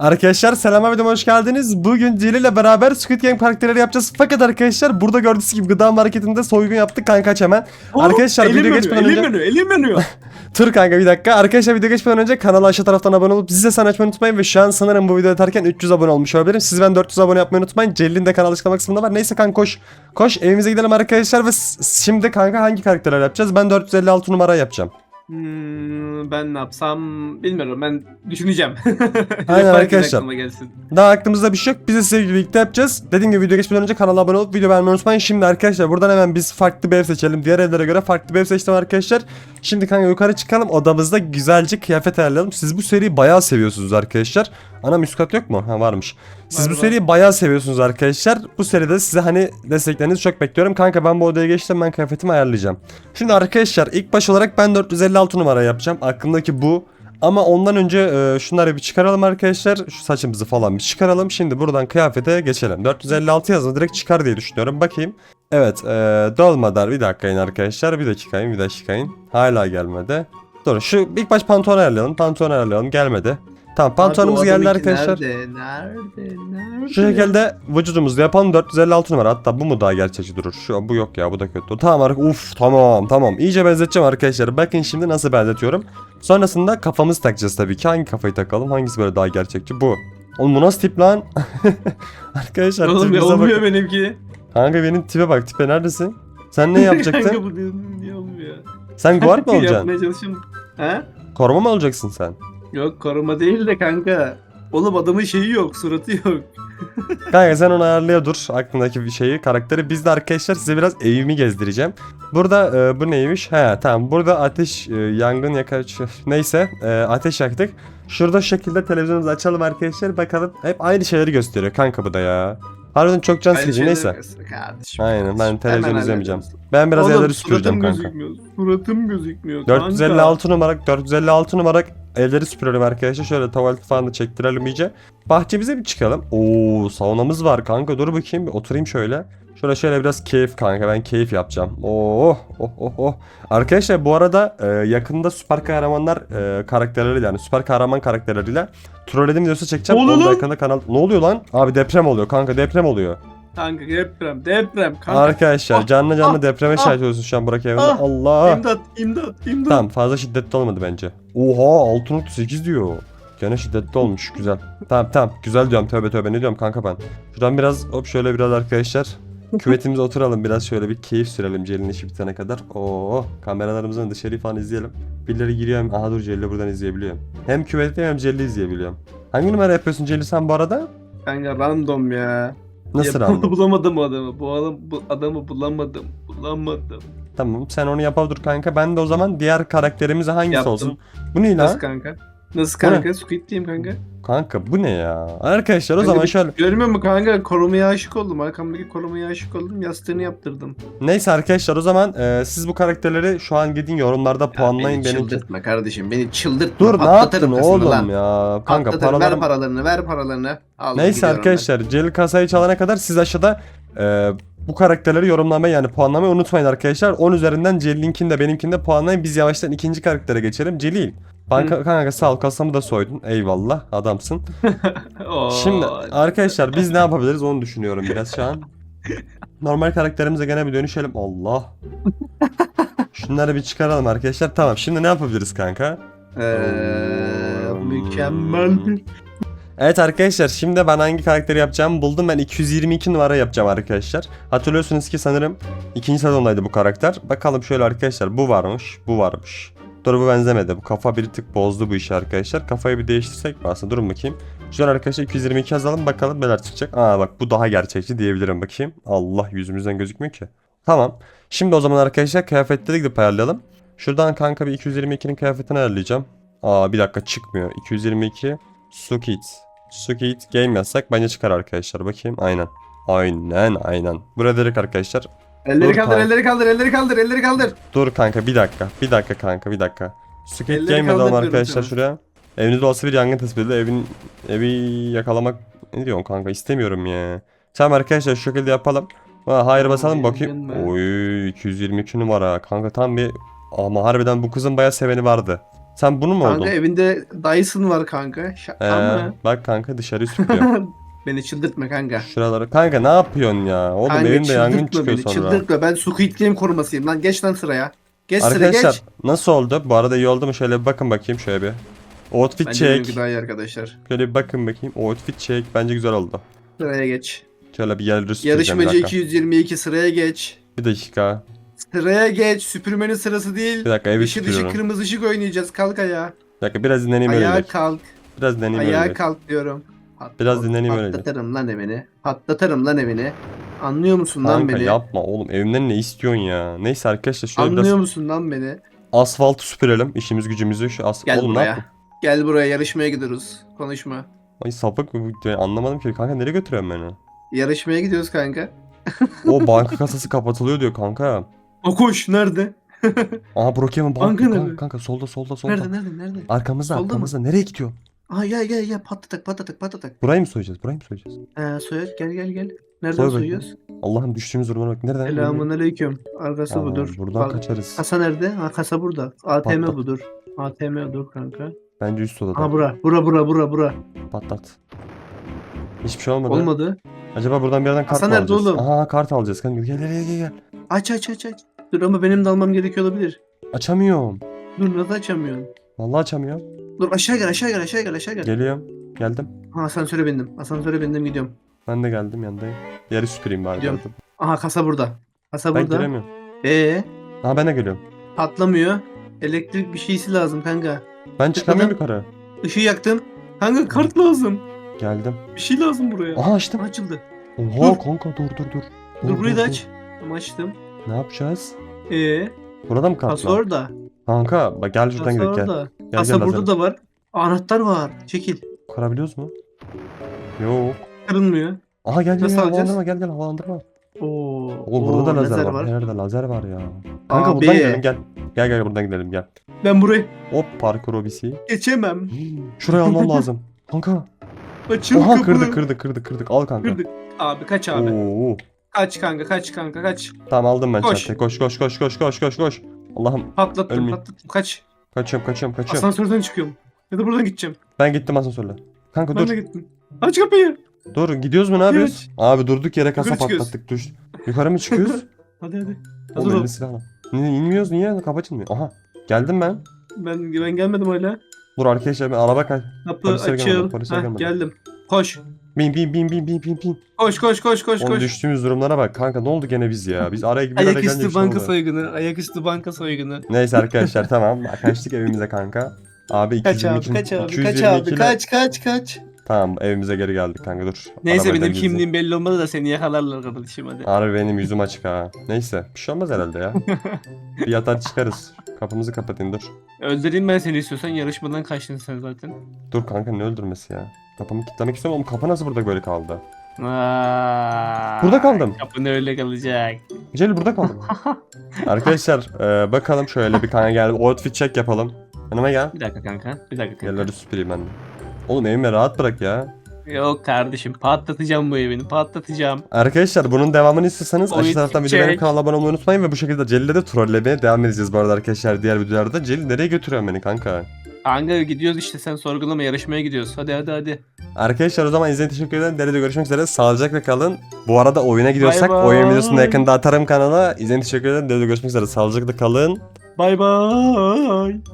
Arkadaşlar selam videoma hoş geldiniz. Bugün Cili ile beraber Squid Game karakterleri yapacağız. Fakat arkadaşlar burada gördüğünüz gibi gıda marketinde soygun yaptık kanka hemen. Arkadaşlar elim video geçmeden elim önce... yanıyor, elim. Dur kanka bir dakika. Arkadaşlar video geçmeden önce kanala aşağı taraftan abone olup zil sesini açmayı unutmayın. Ve şu an sanırım bu videoyu atarken 300 abone olmuş olabilirim. Siz ben 400 abone yapmayı unutmayın. Celil'in de kanal açıklama kısmında var. Neyse kanka koş. Koş evimize gidelim arkadaşlar. Ve şimdi kanka hangi karakterler yapacağız? Ben 456 numara yapacağım. Hmm, ben ne yapsam bilmiyorum. Ben düşüneceğim. Aynen arkadaşlar. gelsin. Daha aklımızda bir şey yok. Biz de sizle birlikte yapacağız. Dediğim gibi video geçmeden önce kanala abone olup video beğenmeyi unutmayın. Şimdi arkadaşlar buradan hemen biz farklı bir ev seçelim. Diğer evlere göre farklı bir ev seçtim arkadaşlar. Şimdi kanka yukarı çıkalım. Odamızda güzelce kıyafet ayarlayalım. Siz bu seriyi bayağı seviyorsunuz arkadaşlar. Anam üst kat yok mu? Ha varmış. Siz bu seriyi bayağı seviyorsunuz arkadaşlar. Bu seride size hani desteklerinizi çok bekliyorum. Kanka ben bu odaya geçtim. Ben kıyafetimi ayarlayacağım. Şimdi arkadaşlar ilk baş olarak ben 456 numara yapacağım. Aklımdaki bu. Ama ondan önce e, şunları bir çıkaralım arkadaşlar. Şu saçımızı falan bir çıkaralım. Şimdi buradan kıyafete geçelim. 456 yazın direkt çıkar diye düşünüyorum. Bakayım. Evet e, dolmadan bir dakikayın arkadaşlar. Bir dakikayın bir dakikayın. Hala gelmedi. Dur şu ilk baş pantolon ayarlayalım. Pantolon ayarlayalım gelmedi. Tamam pantolonumuz geldi arkadaşlar. Nerede? Nerede? Nerede? Şu şekilde vücudumuzda yapalım 456 numara. Hatta bu mu daha gerçekçi durur? Şu bu yok ya bu da kötü. Tamam ar- uf tamam tamam. İyice benzeteceğim arkadaşlar. Bakın şimdi nasıl benzetiyorum. Sonrasında kafamız takacağız tabii ki. Hangi kafayı takalım? Hangisi böyle daha gerçekçi? Bu. Oğlum bu nasıl tip lan? arkadaşlar Oğlum ya olmuyor bakın. benimki. Kanka benim tipe bak. Tipe neredesin? Sen ne yapacaktın? Kanka bu niye olmuyor? sen guard mı olacaksın? Yapmaya çalışıyorum. He? Koruma mı olacaksın sen? Yok koruma değil de kanka. Oğlum adamın şeyi yok, suratı yok. Kanka sen onu ayarlaya dur aklındaki bir şeyi karakteri. Biz de arkadaşlar size biraz evimi gezdireceğim. Burada e, bu neymiş? He tamam burada ateş e, yangın yakar neyse e, ateş yaktık. Şurada şu şekilde televizyonumuzu açalım arkadaşlar bakalım. Hep aynı şeyleri gösteriyor kanka bu da ya. Harbiden çok can sıkıcı neyse. Kardeşim, Aynen ben televizyon Hemen izlemeyeceğim. hallederiz. Ben biraz Oğlum, evleri süpüreceğim suratım kanka. Gözükmüyor. Suratım gözükmüyor kanka. 456 numara 456 numara evleri süpürelim arkadaşlar. Şöyle tuvalet falan da çektirelim iyice. Bahçemize bir çıkalım. Oo saunamız var kanka. Dur bakayım bir oturayım şöyle. Şöyle şöyle biraz keyif kanka ben keyif yapacağım. Oh oh oh oh. Arkadaşlar bu arada e, yakında süper kahramanlar e, karakterleriyle yani süper kahraman karakterleriyle trolledim videosu çekeceğim. Onu da yakında kanal. Ne oluyor lan? Abi deprem oluyor kanka deprem oluyor. Kanka deprem, deprem kanka. Arkadaşlar Ah, canlı canlı ah, depreme ah, şahit olsun şu an Burak evinde. ah. Allah. İmdat, imdat, imdat. Tamam fazla şiddetli olmadı bence. Oha 6.8 diyor. Gene şiddetli olmuş güzel. Tamam tamam güzel diyorum tövbe tövbe ne diyorum kanka ben. Şuradan biraz hop şöyle biraz arkadaşlar. Küvetimize oturalım biraz şöyle bir keyif sürelim Celil'in işi bitene kadar. Oo kameralarımızın dışarıyı falan izleyelim. Birileri giriyor. Aha dur Celil'i buradan izleyebiliyorum. Hem küvette hem Celil'i izleyebiliyorum. Hangi numara yapıyorsun Celil sen bu arada? Kanka random ya. Nasıl Ya, random? Bulamadım o adamı. Bu adam bu adamı bulamadım. Bulamadım. Tamam sen onu yap dur kanka. Ben de o zaman diğer karakterimize hangisi Yaptım. olsun? Bu ne Nasıl lan? kanka? Nasıl kanka? Squid Game kanka. Kanka bu ne ya? Arkadaşlar o Kanka zaman bir- şöyle. Görmüyor musun kanka? Korumaya aşık oldum. Arkamdaki korumaya aşık oldum. Yastığını yaptırdım. Neyse arkadaşlar o zaman e, siz bu karakterleri şu an gidin yorumlarda puanlayın beni çıldırtma kardeşim. Beni çıldırtma. Dur ne Patlatırım yaptın kafasını oğlum lan. ya? Kanka Patlatırım. Ver paralarım. paralarını. Ver paralarını. Al, Neyse gidiyorum arkadaşlar Celil kasayı çalana kadar siz aşağıda e, bu karakterleri yorumlamayı yani puanlamayı unutmayın arkadaşlar. 10 üzerinden Celil'inkini de benimkini de puanlayın. Biz yavaştan ikinci karaktere geçelim. Celil. Banka, kanka sağ ol kasamı da soydun. Eyvallah adamsın. ben. Şimdi arkadaşlar biz ne yapabiliriz onu düşünüyorum biraz şu an. Normal karakterimize gene bir dönüşelim. Allah. Şunları bir çıkaralım arkadaşlar. Tamam şimdi ne yapabiliriz kanka? Eee, mükemmel Evet arkadaşlar şimdi ben hangi karakteri yapacağımı buldum. Ben 222 numara yapacağım arkadaşlar. Hatırlıyorsunuz ki sanırım ikinci sezondaydı bu karakter. Bakalım şöyle arkadaşlar bu varmış bu varmış. Dur benzemedi. Bu kafa bir tık bozdu bu işi arkadaşlar. Kafayı bir değiştirsek mi aslında? Durun bakayım. Şöyle arkadaşlar 222 yazalım bakalım neler çıkacak. Aa bak bu daha gerçekçi diyebilirim bakayım. Allah yüzümüzden gözükmüyor ki. Tamam. Şimdi o zaman arkadaşlar kıyafetleri gidip ayarlayalım. Şuradan kanka bir 222'nin kıyafetini ayarlayacağım. Aa bir dakika çıkmıyor. 222 Sukit. Sukit game yazsak bence çıkar arkadaşlar. Bakayım aynen. Aynen aynen. Burada direkt arkadaşlar. Elleri Dur kaldır, kanka. elleri kaldır, elleri kaldır, elleri kaldır. Dur kanka bir dakika. Bir dakika kanka bir dakika. Elleri game kaldırıyorum arkadaşlar sana. şuraya. Evinizde olsa bir yangın tespit edildi. Evin evi yakalamak ne diyorsun kanka istemiyorum ya. Tamam arkadaşlar şu şekilde yapalım. Ha, hayır basalım bakayım. Yangın mı? Oy 222 numara kanka tam bir ama harbiden bu kızın bayağı seveni vardı. Sen bunu mu oldun? Kanka evinde Dyson var kanka. Şaka Ee, mı? bak kanka dışarıyı süpürüyor. beni çıldırtma kanka. Şuraları. Kanka ne yapıyorsun ya? Oğlum kanka evimde yangın çıkıyor beni sonra. çıldırtma. Ben Squid Game korumasıyım lan. Geç lan sıraya. Geç sıraya Arkadaşlar geç. nasıl oldu? Bu arada iyi oldu mu? Şöyle bir bakın bakayım şöyle bir. Outfit Bence check. benimki daha iyi arkadaşlar. Şöyle bir bakın bakayım. Outfit check. Bence güzel oldu. Sıraya geç. Şöyle bir süpüreceğim bir Yarışmacı dakika. 222 sıraya geç. Bir dakika. Sıraya geç. Süpürmenin sırası değil. Bir dakika evi Işık dışı kırmızı ışık oynayacağız. Kalk ayağa. Bir dakika biraz dinleneyim öyle Ayağa gidelim. kalk. Biraz dinleneyim öyle Ayağa gidelim. kalk diyorum. Pat- Biraz dinleneyim öyle Patlatırım lan evini. Patlatırım lan evini. Anlıyor musun lan Kanka beni? yapma oğlum evimden ne istiyorsun ya? Neyse arkadaşlar şöyle Anlıyor biraz musun lan beni? asfaltı süpürelim. İşimiz gücümüzü şu as Gel oğlum ne buraya. yaptın? Gel buraya yarışmaya gidiyoruz. Konuşma. Ay sapık mı bu? Ben anlamadım ki. Kanka nereye götürüyorsun beni? Yarışmaya gidiyoruz kanka. O banka kasası kapatılıyor diyor kanka. O koş nerede? Aha Brookhaven banka Banka kanka, kanka solda solda solda. Nerede nerede nerede? Arkamızda Solda mı? arkamızda. Nereye gidiyor? Aa gel gel gel patlatak patlatak patlatak. Burayı mı soyacağız? Burayı mı soyacağız? Ee, soyar gel gel gel. Nereden Soy soyuyoruz? Allah'ım düştüğümüz duruma bak. Nereden? Selamun aleyküm. Arkası Aa, budur. Buradan Bak, kaçarız. Kasa nerede? Ha kasa burada. ATM Patlat. budur. ATM dur kanka. Bence üst odada. Ha bura. Bura bura bura bura. Patlat. Hiçbir şey olmadı. Olmadı. Acaba buradan bir yerden kart Hasan mı nerede alacağız? oğlum? Aha kart alacağız kanka. Gel gel gel gel, gel. Aç aç aç aç. Dur ama benim de almam gerekiyor olabilir. Açamıyorum. Dur nasıl açamıyorum? Vallahi açamıyorum. Dur aşağı gel aşağı gel aşağı gel aşağı gel. Geliyorum. Geldim. Ha asansöre bindim. Asansöre bindim gidiyorum. Ben de geldim yandayım. Yeri süpüreyim bari. Gidiyorum. geldim. Aha kasa burada. Kasa Ben burada. giremiyorum. Ee Aha ben de geliyorum. patlamıyor. Elektrik bir şeysi lazım kanka. Ben çıkamıyorum yukarı. Işığı yaktım. Kanka kart lazım. Geldim. Bir şey lazım buraya. Aha açtım. Açıldı. Oha Dur. kanka dur dur dur. Dur, burayı da aç. Tamam açtım. Ne yapacağız? Ee Burada mı kart kasa var? Kanka bak gel şuradan gidelim gel. Gel gel burada lazer. da var. Anahtar var. Çekil. Kurabiliyoruz mu? Yok. Kırılmıyor. Aha gel gel Nasıl gel alacağız? havalandırma gel gel havalandırma. Oo. Oğlum burada oo, da lazer, var. Nerede lazer var ya. Kanka Abi. buradan gidelim gel. Gel gel buradan gidelim gel. Ben burayı Hop parkur obisi. geçemem. Şurayı almam lazım. Kanka. Açıl Aha kapını. kırdık kırdık kırdık kırdık. Al kanka. Kırdık. Abi kaç abi. Oo. Kaç kanka kaç kanka kaç. Tamam aldım ben Koş. çantayı. Koş koş koş koş koş koş koş. Allah'ım Patlattım Ölmeyeyim. patlattım. Kaç. kaçıyorum kaçıyorum kaçıyorum. Asansörden çıkıyorum. Ya da buradan gideceğim. Ben gittim asansörle. Kanka Ben dur. de gittim. Aç kapıyı. Dur gidiyoruz mu ne yapıyoruz? Abi durduk yere kasa Yukarı çıkıyoruz. patlattık düş. Yukarı mı çıkıyoruz? Hadi hadi. Oğlum Hazır ol. elinde silah var. Niye inmiyoruz niye? Kapı açılmıyor. Aha. Geldim ben. Ben, ben gelmedim hala. Dur arkadaşlar ben araba kay. Kapı Polisler gelmedi, açıl. polisler Heh, gelmedi. geldim. Koş. Bin bin bin bin bin bin bin. Koş koş koş koş Oğlum koş. düştüğümüz durumlara bak. Kanka ne oldu gene biz ya? Biz araya bir araya gelince bir Ayaküstü şey banka oldu. soygunu. Ayaküstü banka soygunu. Neyse arkadaşlar tamam. Kaçtık evimize kanka. Abi Kaç abi 222 kaç abi kaç 222 abi ile- kaç kaç kaç. Tamam evimize geri geldik kanka dur. Neyse benim temizle. kimliğim belli olmadı da seni yakalarlar kardeşim hadi. Harbi benim yüzüm açık ha. Neyse bir şey olmaz herhalde ya. bir yatar çıkarız. Kapımızı kapatın dur. Öldüreyim ben seni istiyorsan yarışmadan kaçtın sen zaten. Dur kanka ne öldürmesi ya. Kapımı kilitlemek istiyorum ama kapı nasıl burada böyle kaldı? Aa, Burada kaldım. Kapın öyle kalacak. Celil burada kaldım. Arkadaşlar e, bakalım şöyle bir kanka gel outfit check yapalım. Yanıma gel. Bir dakika kanka. Bir dakika kanka. Yerleri süpüreyim ben de. Oğlum evimi rahat bırak ya. Yok kardeşim patlatacağım bu evini patlatacağım. Arkadaşlar bunun devamını istiyorsanız aşağı taraftan video benim kanala abone olmayı unutmayın ve bu şekilde Celil'le de trollemeye devam edeceğiz bu arada arkadaşlar diğer videolarda. Celil nereye götürüyorsun beni kanka? Kanka gidiyoruz işte sen sorgulama yarışmaya gidiyoruz. Hadi hadi hadi. Arkadaşlar o zaman izlediğiniz için teşekkür ederim. Derede görüşmek üzere. Sağlıcakla kalın. Bu arada oyuna gidiyorsak Bay bay. oyun videosunu da yakında atarım kanala. İzlediğiniz için teşekkür ederim. Derede görüşmek üzere. Sağlıcakla kalın. Bay bay.